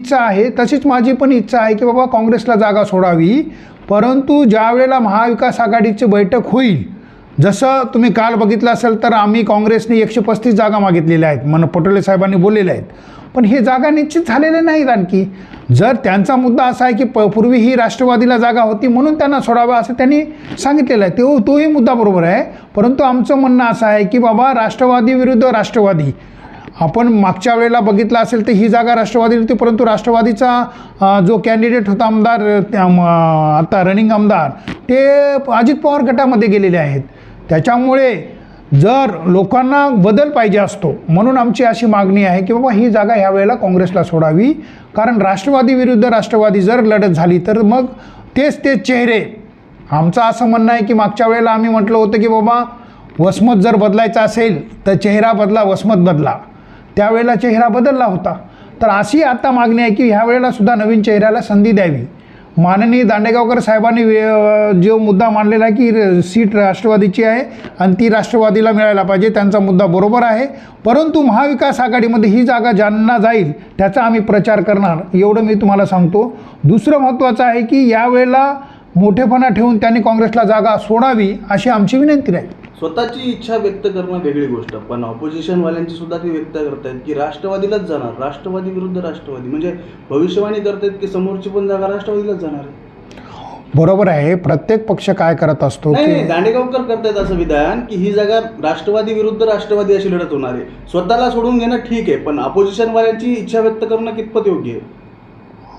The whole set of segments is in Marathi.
इच्छा आहे तशीच माझी पण इच्छा आहे की बाबा काँग्रेसला जागा सोडावी. परंतु ज्या वेळेला महाविकास आघाडीची बैठक होईल जसं तुम्ही काल बघितलं असेल तर आम्ही काँग्रेसने एकशे पस्तीस जागा मागितलेल्या आहेत मन पटोले साहेबांनी बोललेल्या आहेत. पण हे जागा निश्चित झालेल्या नाहीत आणखी. जर त्यांचा मुद्दा असा आहे की प पूर्वी ही राष्ट्रवादीला जागा होती म्हणून त्यांना सोडावं असं त्यांनी सांगितलेलं आहे. तो तोही मुद्दा बरोबर आहे. परंतु आमचं म्हणणं असं आहे की बाबा राष्ट्रवादी विरुद्ध राष्ट्रवादी. आपण मागच्या वेळेला बघितलं असेल तर ही जागा राष्ट्रवादी होती परंतु राष्ट्रवादीचा जो कॅन्डिडेट होता आमदार त्या, आता रनिंग आमदार ते अजित पवार गटामध्ये गेलेले आहेत. त्याच्यामुळे जर लोकांना बदल पाहिजे असतो म्हणून आमची अशी मागणी आहे की बाबा ही जागा ह्या वेळेला काँग्रेसला सोडावी कारण राष्ट्रवादी विरुद्ध राष्ट्रवादी जर लढत झाली तर मग तेच तेच चेहरे आमचं असं म्हणणं आहे की मागच्या वेळेला आम्ही म्हटलं होतं की बाबा वसमत जर बदलायचा असेल तर चेहरा बदला वसमत बदला. त्यावेळेला चेहरा बदलला होता. तर अशी आता मागणी आहे की ह्या वेळेला सुद्धा नवीन चेहऱ्याला संधी द्यावी. माननीय दांडेगावकर साहेबांनी जो मुद्दा मांडलेला आहे की सीट राष्ट्रवादीची आहे आणि ती राष्ट्रवादीला मिळायला पाहिजे त्यांचा मुद्दा बरोबर आहे. परंतु महाविकास आघाडीमध्ये ही जागा ज्यांना जाईल त्याचा आम्ही प्रचार करणार एवढं मी तुम्हाला सांगतो. दुसरं महत्त्वाचं आहे की यावेळेला मोठेपणा ठेवून त्यांनी काँग्रेसला जागा सोडावी अशी आमची विनंती राहील स्वतःची इच्छा व्यक्त करणं वेगळी गोष्ट. पण ऑपोजिशनवाल्यांची सुद्धा ती व्यक्त करतायत की राष्ट्रवादीलाच जाणार. राष्ट्रवादी विरुद्ध राष्ट्रवादी. म्हणजे भविष्यवाणी करतायत की समोरची पण जागा राष्ट्रवादीलाच जाणार आहे. बरोबर आहे. प्रत्येक पक्ष काय करत असतो की दांडेगावकर करतायत असं विधान की ही जागा राष्ट्रवादी विरुद्ध राष्ट्रवादी अशी लढत होणार आहे. स्वतःला सोडून घेणं ठीक आहे पण ऑपोजिशनवाल्यांची इच्छा व्यक्त करणं कितपत योग्य आहे?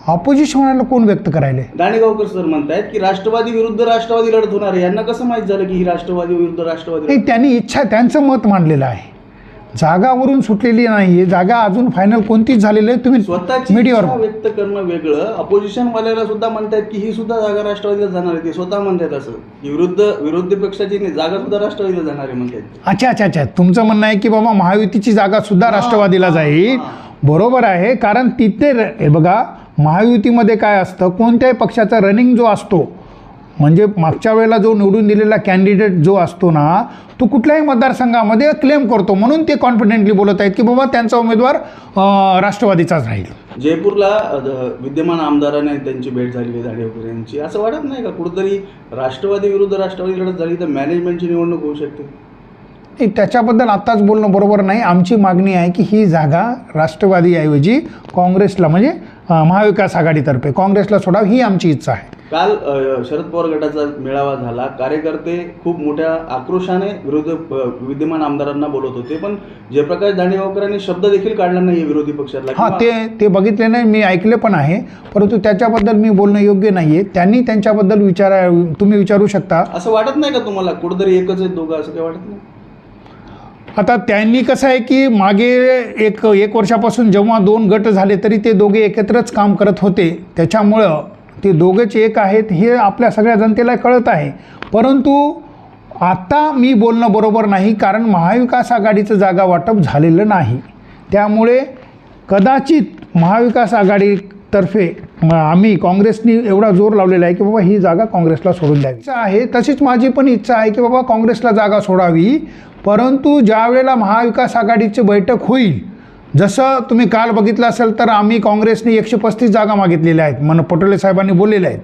ऑपोजिशनला कोण व्यक्त करायले? दांडेगावकर सर म्हणतायत की राष्ट्रवादी विरुद्ध राष्ट्रवादी लढत होणार आहे. यांना कसं माहीत झालं की ही राष्ट्रवादी विरुद्ध राष्ट्रवादी नाही त्यांनी इच्छा त्यांचं मत मांडलेलं आहे. जागावरून सुटलेली नाही जागा अजून फायनल कोणतीच झालेली आहे तुम्ही स्वतःची मीडियावर इच्छा व्यक्त करणं वेगळं. अपोजिशन वाल्याला सुद्धा म्हणतायत की ही सुद्धा जागा राष्ट्रवादीला जाणार आहे. ते स्वतः म्हणतात असं. की विरुद्ध विरोधी पक्षाची नाही, जागा सुद्धा राष्ट्रवादीला जाणार आहे म्हणतात अच्छा अच्छा अच्छा. तुमचं म्हणणं आहे की बाबा महायुतीची जागा सुद्धा राष्ट्रवादीला जाईल. बरोबर आहे. कारण तिथे र- हे बघा महायुतीमध्ये काय असतं कोणत्याही पक्षाचा रनिंग जो असतो म्हणजे मागच्या वेळेला जो निवडून दिलेला कॅन्डिडेट जो असतो ना तो कुठल्याही मतदारसंघामध्ये क्लेम करतो. म्हणून ते कॉन्फिडेंटली बोलत आहेत की बाबा त्यांचा उमेदवार राष्ट्रवादीचाच राहील. जयपूरला विद्यमान आमदाराने त्यांची भेट झालेली झाडे वगैरे यांची. असं वाटत नाही का? कुठंतरी राष्ट्रवादी विरुद्ध राष्ट्रवादी लढत झाली तर मॅनेजमेंटची निवडणूक होऊ शकते. त्याच्याबद्दल आत्ताच बोलणं बरोबर नाही. आमची मागणी आहे की ही जागा राष्ट्रवादीऐवजी काँग्रेसला म्हणजे महाविकास आघाडीतर्फे काँग्रेसला सोडावी ही आमची इच्छा आहे. काल शरद पवार गटाचा मेळावा झाला. कार्यकर्ते खूप मोठ्या आक्रोशाने विरोधी विद्यमान आमदारांना बोलत होते. पण जयप्रकाश दांडेगावकरांनी शब्द देखील काढला नाही विरोधी पक्षातला. हां ते ते बघितले नाही मी ऐकले पण आहे. परंतु त्याच्याबद्दल मी बोलणं योग्य नाही आहे त्यांनी त्यांच्याबद्दल विचारा तुम्ही विचारू शकता. असं वाटत नाही का तुम्हाला? कुठेतरी एकच आहेत दोघं असं काही वाटत नाही? आता त्यांनी कसं आहे की मागे एक एक वर्षापासून जेव्हा दोन गट झाले तरी ते दोघे एकत्रच काम करत होते. त्याच्यामुळं ते दोघेच एक आहेत हे आपल्या सगळ्या जनतेला कळत आहे. परंतु आता मी बोलणं बरोबर नाही कारण महाविकास आघाडीचं जागा वाटप झालेलं नाही. त्यामुळे कदाचित महाविकास आघाडीतर्फे आम्ही काँग्रेसनी एवढा जोर लावलेला आहे की बाबा ही जागा काँग्रेसला सोडून द्यावी. इच्छा आहे तशीच माझी पण इच्छा आहे की बाबा काँग्रेसला जागा सोडावी. परंतु ज्या वेळेला महाविकास आघाडीची बैठक होईल जसं तुम्ही काल बघितलं असेल तर आम्ही काँग्रेसने एकशे पस्तीस जागा मागितलेल्या आहेत मन पटोले साहेबांनी बोललेल्या आहेत.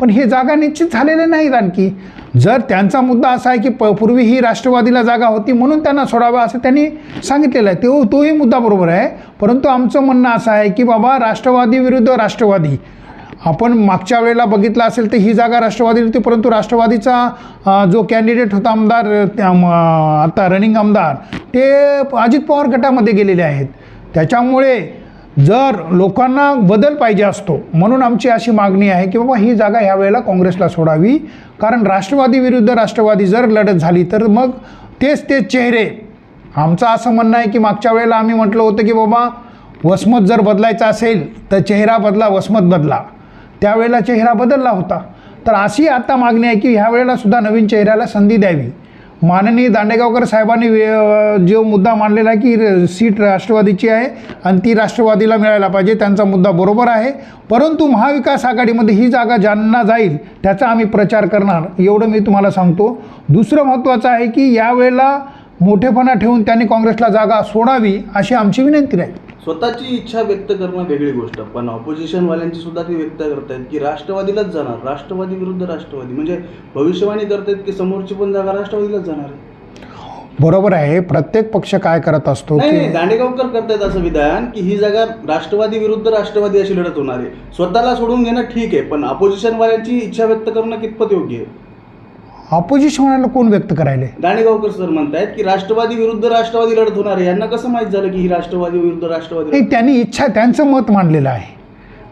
पण हे जागा निश्चित झालेल्या नाहीत आणखी. जर त्यांचा मुद्दा असा आहे की प पूर्वी ही राष्ट्रवादीला जागा होती म्हणून त्यांना सोडावं असं त्यांनी सांगितलेलं आहे तो तोही मुद्दा बरोबर आहे. परंतु आमचं म्हणणं असं आहे की बाबा राष्ट्रवादी विरुद्ध राष्ट्रवादी. आपण मागच्या वेळेला बघितलं असेल तर ही जागा राष्ट्रवादी होती परंतु राष्ट्रवादीचा जो कॅन्डिडेट होता आमदार त्या, आता रनिंग आमदार ते अजित पवार गटामध्ये गेलेले आहेत. त्याच्यामुळे जर लोकांना बदल पाहिजे असतो म्हणून आमची अशी मागणी आहे की बाबा ही जागा ह्या वेळेला काँग्रेसला सोडावी कारण राष्ट्रवादी विरुद्ध राष्ट्रवादी जर लढत झाली तर मग तेच तेच चेहरे. आमचं असं म्हणणं आहे की मागच्या वेळेला आम्ही म्हटलं होतं की बाबा वसमत जर बदलायचा असेल तर चेहरा बदला वसमत बदला. त्यावेळेला चेहरा बदलला होता. तर अशी आता मागणी आहे की ह्या वेळेला सुद्धा नवीन चेहऱ्याला संधी द्यावी. माननीय दांडेगावकर साहेबांनी जो मुद्दा मांडलेला आहे की सीट राष्ट्रवादीची आहे आणि ती राष्ट्रवादीला मिळायला पाहिजे त्यांचा मुद्दा बरोबर आहे. परंतु महाविकास आघाडीमध्ये ही जागा ज्यांना जाईल त्याचा आम्ही प्रचार करणार एवढं मी तुम्हाला सांगतो. दुसरं महत्त्वाचं आहे की यावेळेला मोठेपणा ठेवून त्यांनी काँग्रेसला जागा सोडावी अशी आमची विनंती राहील स्वतःची इच्छा व्यक्त करणं वेगळी गोष्ट. पण ऑपोजिशनवाल्यांची सुद्धा ती व्यक्त करतायत की राष्ट्रवादीलाच जाणार. राष्ट्रवादी विरुद्ध राष्ट्रवादी. म्हणजे भविष्यवाणी करतायत की समोरची पण जागा राष्ट्रवादीलाच जाणार आहे. बरोबर आहे. प्रत्येक पक्ष काय करत असतो नाही दांडेगावकर करतायत असं विधान की ही जागा राष्ट्रवादी विरुद्ध राष्ट्रवादी अशी लढत होणार आहे. स्वतःला सोडून घेणं ठीक आहे पण ऑपोजिशनवाल्यांची इच्छा व्यक्त करणं कितपत योग्य आहे? ऑपोजिशन कोण व्यक्त करायले? दांडेगावकर सर म्हणतायत की राष्ट्रवादी विरुद्ध राष्ट्रवादी लढत होणार आहे. यांना कसं माहीत झालं की ही राष्ट्रवादी विरुद्ध राष्ट्रवादी नाही त्यांनी इच्छा त्यांचं मत मांडलेलं आहे.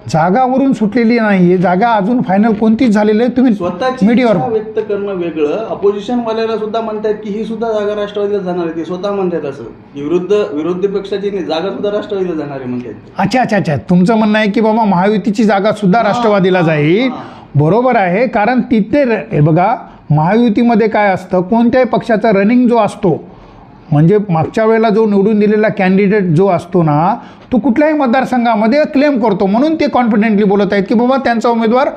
जागावरून सुटलेली नाही. जागा अजून फायनल कोणतीच झालेली आहे तुम्ही स्वतःची मीडियावर इच्छा व्यक्त करणं वेगळं. अपोजिशन वाल्याला सुद्धा म्हणतायत की ही सुद्धा जागा राष्ट्रवादीला जाणार आहे. ते स्वतः म्हणतात असं. की विरुद्ध विरोधी पक्षाची नाही, जागा सुद्धा राष्ट्रवादीला जाणार आहे म्हणतात अच्छा अच्छा अच्छा. तुमचं म्हणणं आहे की बाबा महायुतीची जागा सुद्धा राष्ट्रवादीला जाईल. बरोबर आहे. कारण तिथे र- हे बघा महायुतीमध्ये काय असतं कोणत्याही पक्षाचा रनिंग जो असतो म्हणजे मागच्या वेळेला जो निवडून दिलेला कॅन्डिडेट जो असतो ना तो कुठल्याही मतदारसंघामध्ये क्लेम करतो. म्हणून ते कॉन्फिडेंटली बोलत आहेत की बाबा त्यांचा उमेदवार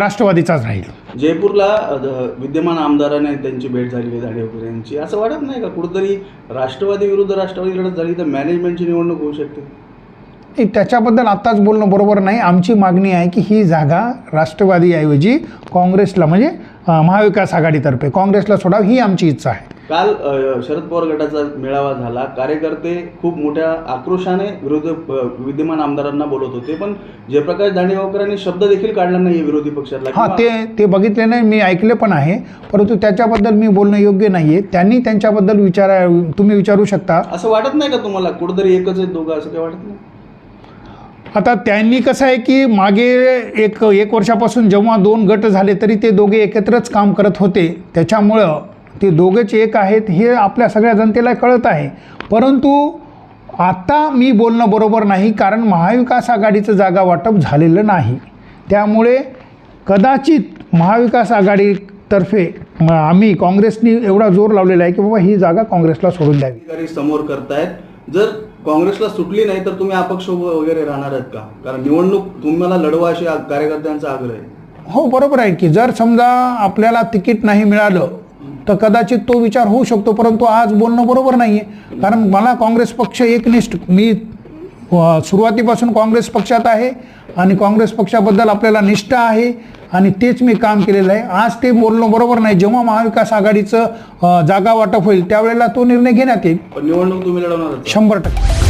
राष्ट्रवादीचाच राहील. जयपूरला विद्यमान आमदाराने त्यांची भेट झालेली आहे दांडेवकर यांची. असं वाटत नाही का? कुठेतरी राष्ट्रवादी विरुद्ध राष्ट्रवादी लढत झाली तर मॅनेजमेंटची निवडणूक होऊ शकते. नाही त्याच्याबद्दल आत्ताच बोलणं बरोबर नाही. आमची मागणी आहे की ही जागा राष्ट्रवादीऐवजी काँग्रेसला म्हणजे महाविकास आघाडीतर्फे. काँग्रेसला सोडावी ही आमची इच्छा आहे. काल शरद पवार गटाचा मेळावा झाला. कार्यकर्ते खूप मोठ्या आक्रोशाने विरोधी विद्यमान आमदारांना बोलत होते. पण जयप्रकाश दांडेगावकरांनी शब्द देखील काढला नाही विरोधी पक्षातला. हां ते ते बघितले नाही मी ऐकले पण आहे. परंतु त्याच्याबद्दल मी बोलणं योग्य नाही आहे त्यांनी त्यांच्याबद्दल विचारा तुम्ही विचारू शकता. असं वाटत नाही का तुम्हाला? कुठेतरी एकच आहेत दोघं असं काही वाटत नाही? आता त्यांनी कसं आहे की मागे एक एक वर्षापासून जेव्हा दोन गट झाले तरी ते दोघे एकत्रच काम करत होते. त्याच्यामुळं ते दोघेच एक आहेत हे आपल्या सगळ्या जनतेला कळत आहे. परंतु आता मी बोलणं बरोबर नाही कारण महाविकास आघाडीचं जागा वाटप झालेलं नाही. त्यामुळे कदाचित महाविकास आघाडीतर्फे आम्ही काँग्रेसनी एवढा जोर लावलेला आहे की बाबा ही जागा काँग्रेसला सोडून द्यावी. समोर करतायत. जर काँग्रेसला सुटली नाही तर तुम्ही अपक्ष वगैरे राहणार आहेत का? कारण निवडणूक तुम्हाला लढवा अशी कार्यकर्त्यांचा आग्रह आहे. हो बरोबर आहे की जर समजा आपल्याला तिकीट नाही मिळालं तर कदाचित तो विचार होऊ शकतो परंतु आज बोलणं बरोबर नाही आहे कारण मला काँग्रेस पक्ष एकनिष्ठ मी सुरुवातीपासून काँग्रेस पक्षात आहे आणि काँग्रेस पक्षाबद्दल आपल्याला निष्ठा आहे. आणि तेच मी काम केलेलं आहे. आज ते बोलणं बरोबर नाही. जेव्हा महाविकास आघाडीचं जागा वाटप होईल त्यावेळेला तो निर्णय घेण्यात येईल. निवडणूक तुम्ही लढवणार? शंभर टक्के.